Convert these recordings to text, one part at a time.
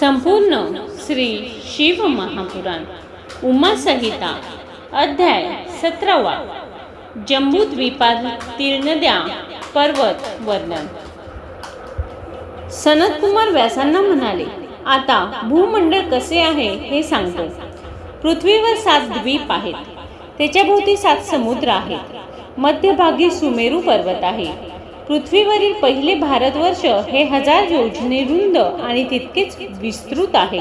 संपूर्ण श्री शिव महापुराण. उमा संहिता अध्याय सतरावा. जम्बूद्वीपातील नद्या पर्वत वर्णन. सनतकुमार व्यासांना म्हणाले आता भूमंडळ कसे आहे हे सांगतो. पृथ्वीवर सात द्वीप आहेत. त्याच्याभोवती सात समुद्र आहेत. मध्यभागी सुमेरू पर्वत आहे. पृथ्वीवरील पहिले भारतवर्ष हे हजार योजने रुंद आणि तितकेच विस्तृत आहे.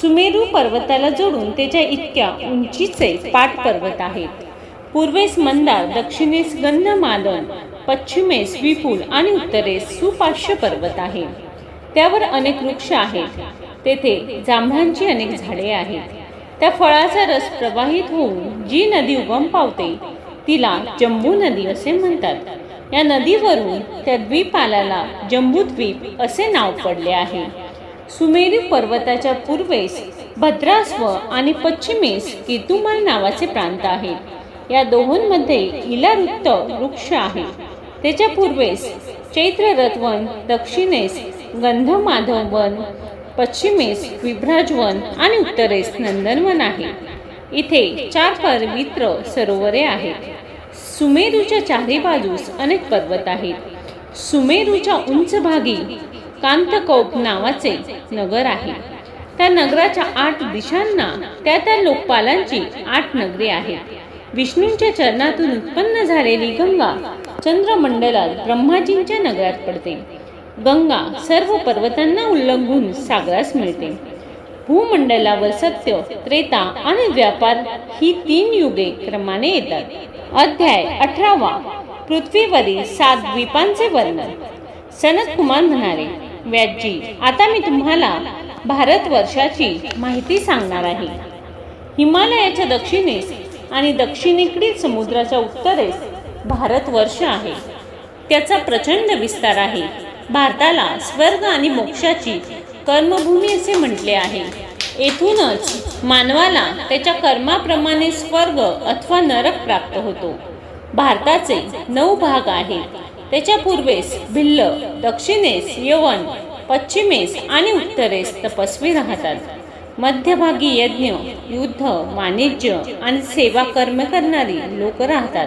सुमेरू पर्वताला जोडून त्याच्या इतक्या उंचीचे पाट पर्वत आहेत पूर्वेस मंदार दक्षिणेस गंधमादन पश्चिमेस विपुल आणि उत्तरेस सुपाश्य पर्वत आहे. त्यावर अनेक वृक्ष आहेत. तेथे जांभळांची अनेक झाडे आहेत. त्या फळाचा रस प्रवाहित होऊन जी नदी उगम पावते तिला जम्बू नदी असे म्हणतात. या नदीवरून त्या द्वीपाला जंबूद्वीप असे नाव पडले आहे. सुमेरू पर्वताच्या पूर्वेस भद्रास्व आणि पश्चिमेस केतुमाल नावाचे प्रांत आहेत या दोहोंमध्ये इलारुत्त वृक्ष आहे. त्याच्या पूर्वेस चैत्ररथवन दक्षिणेस गंधमाधववन पश्चिमेस विभ्राजवन आणि उत्तरेस नंदनवन आहे. इथे चार पवित्र सरोवरे आहेत. सुमेरूच्या चारी बाजूस अनेक पर्वत आहेत. सुमेरूच्या उंच भागी कांतकौप नावाचे नगर आहे. त्या नगराच्या आठ दिशांना त्या त्या लोकपालांची आठ नगरे आहेत. विष्णूंच्या चरणातून उत्पन्न झालेली गंगा चंद्रमंडलात ब्रह्माजींच्या नगरात पडते. गंगा सर्व पर्वतांना उल्लंघून सागरास मिळते. भूमंडलावर सत्य त्रेता आणि व्यापार ही तीन युगे क्रमाने येतात. अध्याय अठरावा. पृथ्वीवरील सात द्वीपांचे वर्णन. सनत कुमार म्हणाले व्याजी आता मी तुम्हाला भारतवर्षाची माहिती सांगणार आहे. हिमालयाच्या दक्षिणेस आणि दक्षिणेकडील समुद्राच्या उत्तरेस भारतवर्ष आहे. त्याचा प्रचंड विस्तार आहे. भारताला स्वर्ग आणि मोक्षाची कर्मभूमी असे म्हटले आहे. येथूनच मानवाला त्याच्या कर्माप्रमाणे स्वर्ग अथवा नरक प्राप्त होतो. भारताचे नऊ भाग आहेत. त्याच्या पूर्वेस भिल्ल दक्षिणेस यवन पश्चिमेस आणि उत्तरेस तपस्वी राहतात. मध्यभागी यज्ञ युद्ध वाणिज्य आणि सेवा कर्म करणारी लोक राहतात.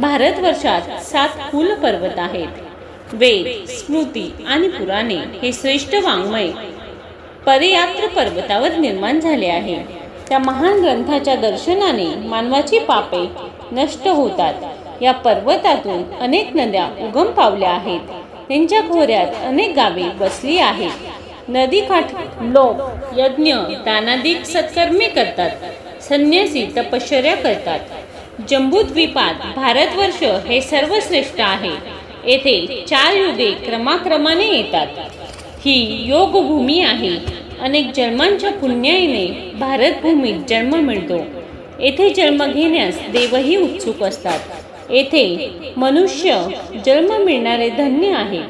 भारतवर्षात सात कुल पर्वत आहेत. वेद स्मृती आणि पुराणे हे श्रेष्ठ वाङ्मय पदयात्र पर्वतावर निर्माण झाले आहे. त्या महान ग्रंथाच्या दर्शनाने मानवाची पापे नष्ट होतात. या पर्वतातून अनेक नद्या उगम पावल्या आहेत. त्यांच्या खोऱ्यात अनेक गावे बसली आहेत. नदीकाठ लोक यज्ञ दानादिक सत्कर्मे करतात. संन्यासी तपश्चर्या करतात. जम्बूद्वीपात भारतवर्ष हे सर्वश्रेष्ठ आहे. येथे चार युगे क्रमाक्रमाने येतात. ही योगभूमी आहे. अनेक जन्मांच्या पुण्याईने भारतभूमीत जन्म मिळतो. येथे जन्म घेण्यास देवही उत्सुक असतात. येथे मनुष्य जन्म मिळणारे धन्य आहे.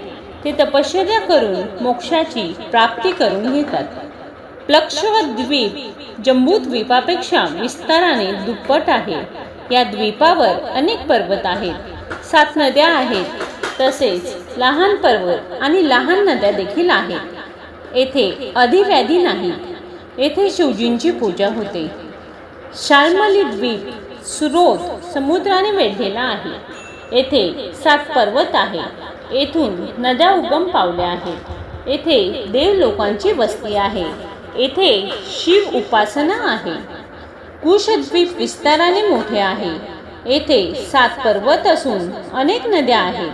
ते तपश्चर्या करून मोक्षाची प्राप्ती करून घेतात. प्लक्षवत द्वीप जम्बूद्वीपापेक्षा विस्ताराने दुप्पट आहे. या द्वीपावर अनेक पर्वत आहेत. सात नद्या आहेत. तसेच लहान पर्वत आणि लहान नद्या देखील आहेत. येथे अधिव्याधी नाहीत येथे शिवजींची पूजा होते. शाल्मली द्वीप स्रोत समुद्राने वेढलेला आहे. येथे सात पर्वत आहे. येथून नद्या उगम पावल्या आहेत. येथे देव लोकांची वस्ती आहे. येथे शिव उपासना आहे. कुशद्वीप विस्ताराने मोठे आहे. येथे सात पर्वत असून अनेक नद्या आहेत.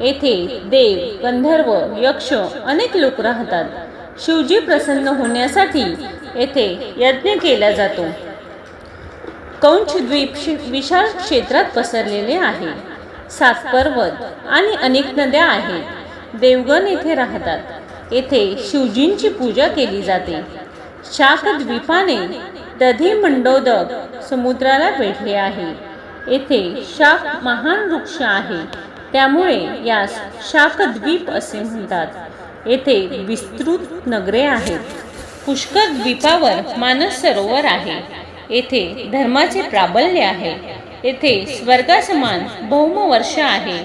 येथे देव गंधर्व यक्ष अनेक लोक राहतात. शिवजी प्रसन्न होण्यासाठी येथे यज्ञ केला जातो. कौंचद्वीप विशाल क्षेत्रात पसरलेले आहे. सात पर्वत आणि अनेक नद्या आहेत. देवगण येथे राहतात. येथे शिवजींची पूजा केली जाते. शाकद्वीपाने दधी मंडोदक समुद्राला वेढले आहे. येथे शाक महान वृक्ष आहे. त्यामुळे यास शाकद्वीप असे म्हणतात. येथे विस्तृत नगरे आहेत. पुष्कर द्वीपावर मानस सरोवर आहे. येथे धर्माचे प्राबल्य आहे. येथे स्वर्गासमान भौम वर्ष आहे.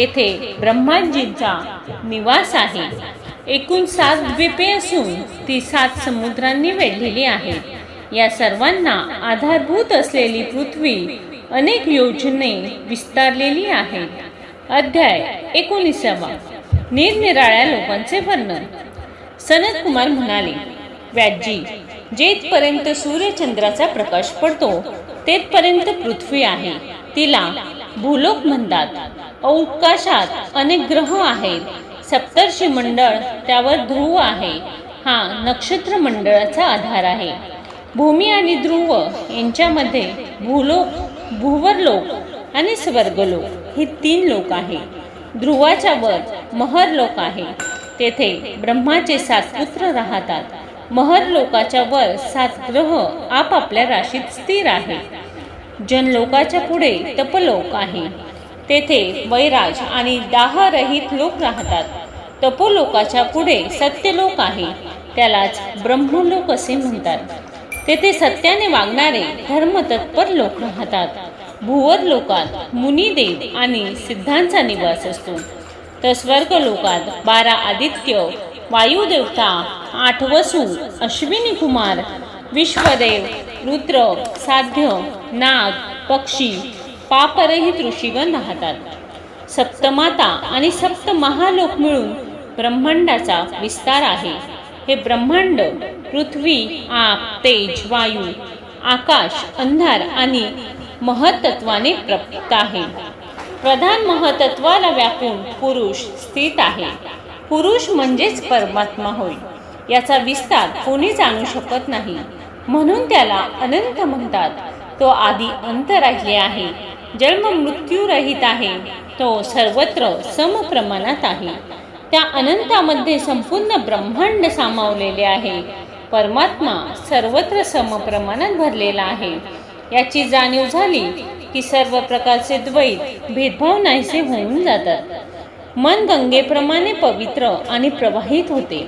येथे ब्रह्माजींचा निवास आहे. एकूण सात द्वीपे असून ती सात समुद्रांनी वेढलेली आहेत. या सर्वांना आधारभूत असलेली पृथ्वी अनेक योजने विस्तारलेली आहेत. अध्याय एकोणीसावा. निरनिराळ्या लोकांचे वर्णन. सनत कुमार म्हणाले व्याजी जेथपर्यंत सूर्यचंद्राचा प्रकाश पडतो तेथपर्यंत पृथ्वी आहे. तिला भूलोक म्हणतात. अवकाशात अनेक ग्रह आहेत. सप्तर्षी मंडळ त्यावर ध्रुव आहे. हा नक्षत्र मंडळाचा आधार आहे. भूमी आणि ध्रुव यांच्यामध्ये भूलोक भूवरलोक आणि स्वर्गलोक हे तीन लोक आहे ध्रुवाच्या वर महर लोक आहे तेथे ब्रह्माचे सात पुत्र राहतात. महर लोकाच्या वर सात ग्रह आपापल्या राशीत स्थिर आहे जनलोकाच्या पुढे तपलोक आहे. तेथे वैराज आणि दाहरहित लोक राहतात. तपोलोकाच्या पुढे सत्यलोक आहे. त्यालाच ब्रह्मलोक असे म्हणतात. तेथे सत्याने वागणारे धर्मतत्पर लोक राहतात. भुवर लोकात मुनिदेव आणि सिद्धांचा निवास असतो. तर स्वर्ग लोकात बारा आदित्य वायुदेवता आठ वसू अश्विनी कुमार विश्वदेव रुद्र साध्य नाग पक्षी पापरहित ऋषीगण राहतात. सप्तमाता आणि सप्त महालोक मिळून ब्रह्मांडाचा विस्तार आहे. हे ब्रह्मांड पृथ्वी आप तेज वायू आकाश अंधार आणि महतत्वाने प्रप्त आहे. प्रधान महतत्वाला व्यापून पुरुष स्थित आहे. पुरुष म्हणजेच परमात्मा होय. याचा विस्तार कोणी जाणू शकत नाही. म्हणून त्याला अनंत म्हणतात. तो आधी अंत राहिले आहे. जन्म मृत्यू रहित आहे. तो सर्वत्र समप्रमाणात आहे. त्या अनंतामध्ये संपूर्ण ब्रह्मांड सामावलेले आहे. परमात्मा सर्वत्र समप्रमाणात भरलेला आहे. याची जाणीव झाली की सर्व प्रकारचे द्वैत भेदभाव नाहीसे होऊन जातात. मन गंगेप्रमाणे पवित्र आणि प्रवाहित होते.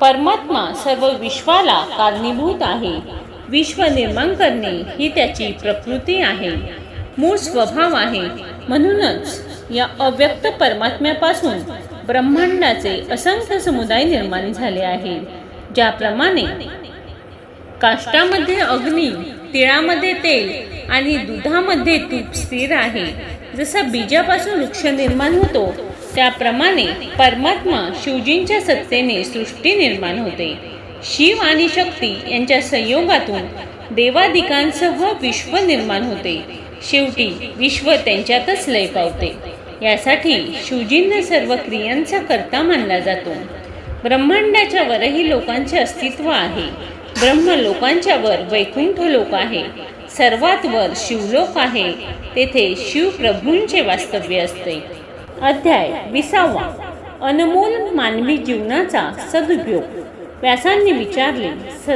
परमात्मा सर्व विश्वाला कारणीभूत आहे. विश्व निर्माण करणे ही त्याची प्रकृती आहे. मूळ स्वभाव आहे. म्हणूनच या अव्यक्त परमात्म्यापासून ब्रह्मांडाचे असंख्य समुदाय निर्माण झाले आहे. ज्याप्रमाणे काष्टामध्ये अग्नी तिळामध्ये तेल आणि दुधामध्ये तूप स्थिर आहे. जसं बीजापासून वृक्ष निर्माण होतो त्याप्रमाणे परमात्मा शिवजींच्या सत्तेने सृष्टी निर्माण होते. शिव आणि शक्ती यांच्या संयोगातून देवादिकांसह विश्व निर्माण होते. शेवटी विश्व त्यांच्यातच लय पावते. यासाठी शिवजींना सर्व क्रियांचा करता मानला जातो. ब्रह्मांडाच्या वरही लोकांचे अस्तित्व आहे. ब्रह्म लोकांच्या वर वैकुंठ लोक आहे. सर्वात वर शिवलोक आहे. तेथे शिवप्रभूंचे वास्तव्य असते. अध्याय विसावा. अनमोल मानवी जीवनाचा सदुपयोग. व्यासांनी विचारले स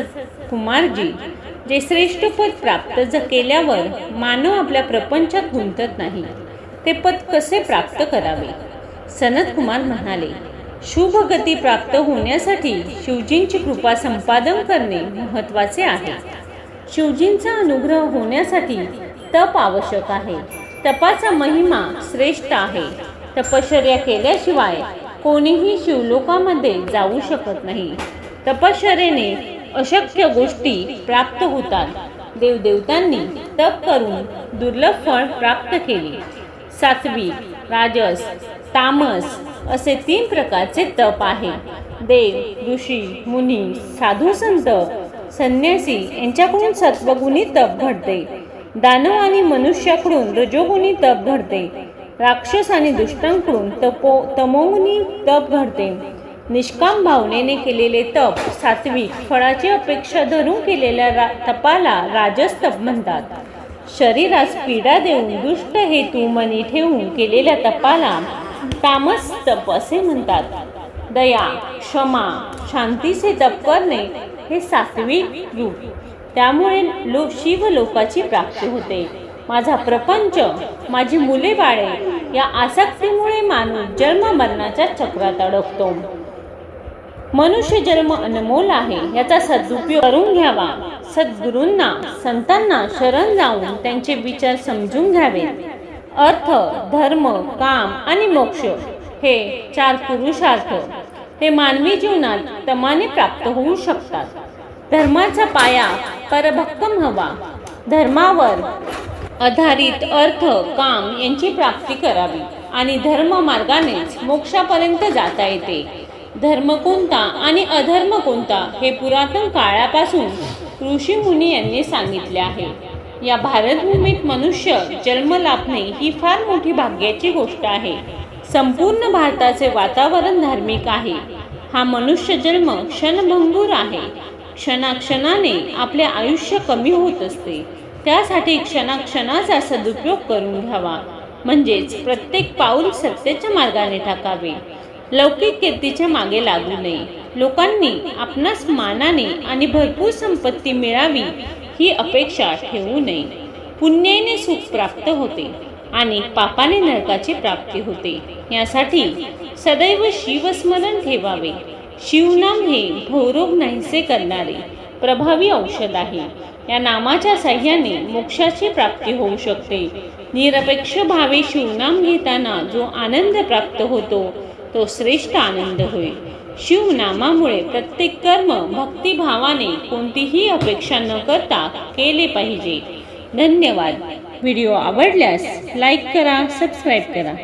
कुमारजी जे श्रेष्ठ पद प्राप्त केल्यावर मानव आपल्या प्रपंचात गुंतत नाही. ते पद कसे प्राप्त करावे? सनत कुमार म्हणाले शुभ गती प्राप्त होण्यासाठी शिवजींची कृपा संपादन करणे महत्त्वाचे आहे. शिवजींचा अनुग्रह होण्यासाठी तप आवश्यक आहे. तपाचा महिमा श्रेष्ठ आहे. तपश्चर्या केल्याशिवाय कोणीही शिवलोकामध्ये जाऊ शकत नाही. तपश्चर्याने अशक्य गोष्टी प्राप्त होतात. देवदेवतांनी तप करून दुर्लभ फळ प्राप्त केले. सात्विक राजस तामस असे तीन प्रकारचे तप आहे. देव ऋषी मुनी साधू संत संन्यासी यांच्याकडून सत्वगुणी तप घडते. दानव आणि मनुष्याकडून रजोगुणी तप घडते. राक्षस आणि दुष्टांकडून तपो तमोगुणी तप घडते. निष्काम भावनेने केलेले तप सात्विक फळाची अपेक्षा धरून केलेल्या रा तपाला राजस तप म्हणतात. शरीरास पीडा देऊन दुष्ट हेतू मनी ठेवून केलेल्या तपाला तामस तप असे म्हणतात. दया क्षमा शांतीचे तप करणे हे सात्विक रूप. त्यामुळे लो शिवलोकाची प्राप्ती होते. माझा प्रपंच माझी मुले बाळे या आसक्तीमुळे माणूस जन्म मरणाच्या चक्रात अडकतो. मनुष्य जन्म अनमोल आहे याचा सदुपयोग करून घ्यावा. सद्गुरूंना संतांना शरण जाऊन त्यांचे विचार समजून घ्यावे. अर्थ धर्म काम आणि मोक्ष हे चार पुरुषार्थ. ते मानवी जीवनात तमाने प्राप्त होऊ शकतात. धर्माचा पाया परभक्कम हवा. धर्मावर आधारित अर्थ काम यांची प्राप्ती करावी आणि धर्म मार्गानेच मोक्षापर्यंत जाता येते. धर्म कोणता आणि अधर्म कोणता हे पुरातन काळापासून ऋषी मुनी यांनी सांगितले आहे. या भारतभूमीत मनुष्य जन्म लाभणे ही फार मोठी भाग्याची गोष्ट आहे. संपूर्ण भारताचे वातावरण धार्मिक आहे. हा मनुष्य जन्म क्षणभंगूर आहे. क्षणाक्षणाने आपले आयुष्य कमी होत असते. त्यासाठी क्षणाक्षणाचा सदुपयोग करून घ्यावा. म्हणजेच प्रत्येक पाऊल सत्याच्या मार्गाने टाकावे. लौकिक कीर्तीच्या मागे लागू नये. लोकांनी आपणास मानाने आणि भरपूर संपत्ती मिळावी ही अपेक्षा ठेवू नये. पुण्याने सुख प्राप्त होते आणि पापाने नरकाची प्राप्ती होते. यासाठी सदैव शिवस्मरण ठेवावे. शिवनाम हे भवरोग नाहीसे करणारे प्रभावी औषध आहे. या नामाच्या साह्याने मोक्षाची प्राप्ती होऊ शकते. निरपेक्ष भावे शिवनाम घेताना जो आनंद प्राप्त होतो तो श्रेष्ठ आनंद होय शिवनामामुळे प्रत्येक कर्म भक्तिभावाने कोणतीही अपेक्षा न करता केले पाहिजे. धन्यवाद. व्हिडिओ आवडल्यास लाईक करा सबस्क्राईब करा.